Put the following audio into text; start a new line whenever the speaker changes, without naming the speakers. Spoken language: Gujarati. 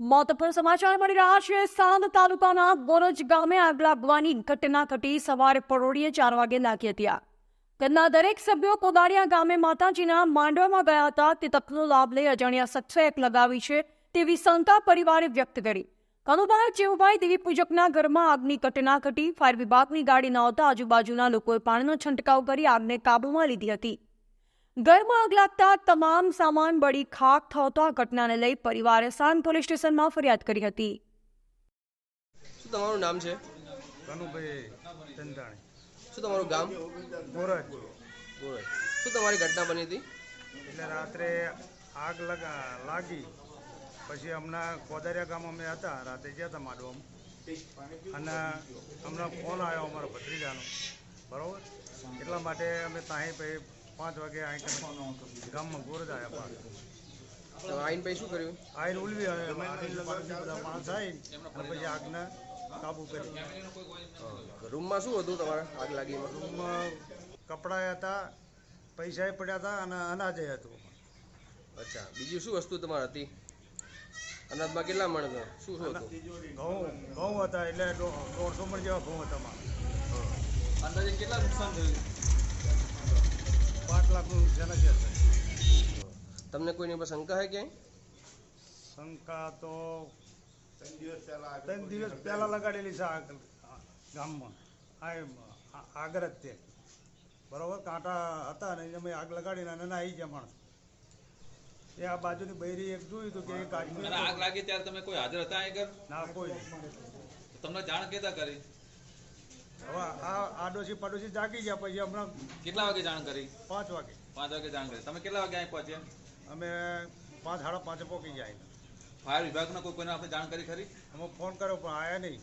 મહત્વપૂર્ણ સમાચાર મળી રહ્યા છે. સાંદ તાલુકાના બોરજ ગામે આગ લાગવાની ઘટના ઘટી. સવારે પરોડીએ ચાર વાગે લાગી હતી આગ. ઘરના દરેક સભ્યો કોદાળિયા ગામે માતાજીના માંડવામાં ગયા હતા. તે તકનો લાભ લઈ અજાણ્યા શખ્સે એક લગાવી છે તેવી શંકા પરિવારે વ્યક્ત કરી. કનુભાઈ ચેવુભાઈ દેવી પૂજકના ઘરમાં આગની ઘટના ઘટી. ફાયર વિભાગની ગાડી ન આવતા આજુબાજુના લોકોએ પાણીનો છંટકાવ કરી આગને કાબૂમાં લીધી હતી. ઘરમાં આગ લાગતા તમામ સામાન બળી ખાક થતો આ ઘટનાને લઈ પરિવારે સાન પોલીસ સ્ટેશનમાં ફરિયાદ કરી હતી.
શું તમારું નામ છે?
કનુભાઈ
શું તમારું ગામ?
ગોરજ.
ગોરજ. શું તમારી ઘટના બની હતી?
એટલે રાત્રે આગ લગા લાગી. પછી હમણાં કોદારિયા ગામ અમે હતા રાતે ગયા હતા માંડવામાં. અને હમણાં ફોન આવ્યો અમારા ભત્રીજાનો. બરાબર? એટલા માટે અમે ત્યાં પછી પાંચ વાગે અહીં ગામમાં ગોરજ આવ્યા
આઈન પછી શું કર્યું?
આઈન ઉલવી અમે આજુબાજુના બધા માણસ આવીને પછી આગને કાબુ કરી.
રૂમમાં શું હતું તમારા આગ લાગીમાં
રૂમમાં કપડા હતા પૈસા પડ્યા હતા અને અનાજે હતું
અચ્છા બીજું શું વસ્તુ તમારી હતી? અનાજમાં કેટલા મણ હતા? શું શું હતું?
ઘઉં ઘઉં હતા એટલે દોઢસો મણ જેવા ઘઉં હતા
અંદાજે કેટલા નુકસાન થયું?
પાંચ લાખનું નુકસાન જ હશે
તમને કોઈની પર શંકા હે કે
શંકા તો ત્રણ દિવસ પહેલા લગાડેલી છે આગ ગામમાં. આ આગળ જ તે બરોબર? કાંટા હતા ને અમે આગ લગાડીને અને આવી ગયા માણસ. એ આ બાજુની બૈરી એક જોયું હતું કે એક
આગ લાગી ત્યારે તમે કોઈ હાજર હતા ઘર
ના કોઈ
તમને જાણ કેતા કરી?
હવે આ આડોશી પાડોશી જાગી ગયા પછી હમણાં
કેટલા વાગે જાણ કરી?
પાંચ વાગે.
પાંચ વાગે જાણ કરી. તમે કેટલા વાગે અહીં પહોંચ્યા
અમે પાંચ સાડા પાંચે પહોંચી જાય
ફાયર વિભાગના કોઈ કોઈને આપણે જાણ કરી ખરી?
અમે ફોન કર્યો પણ આવ્યા નહીં.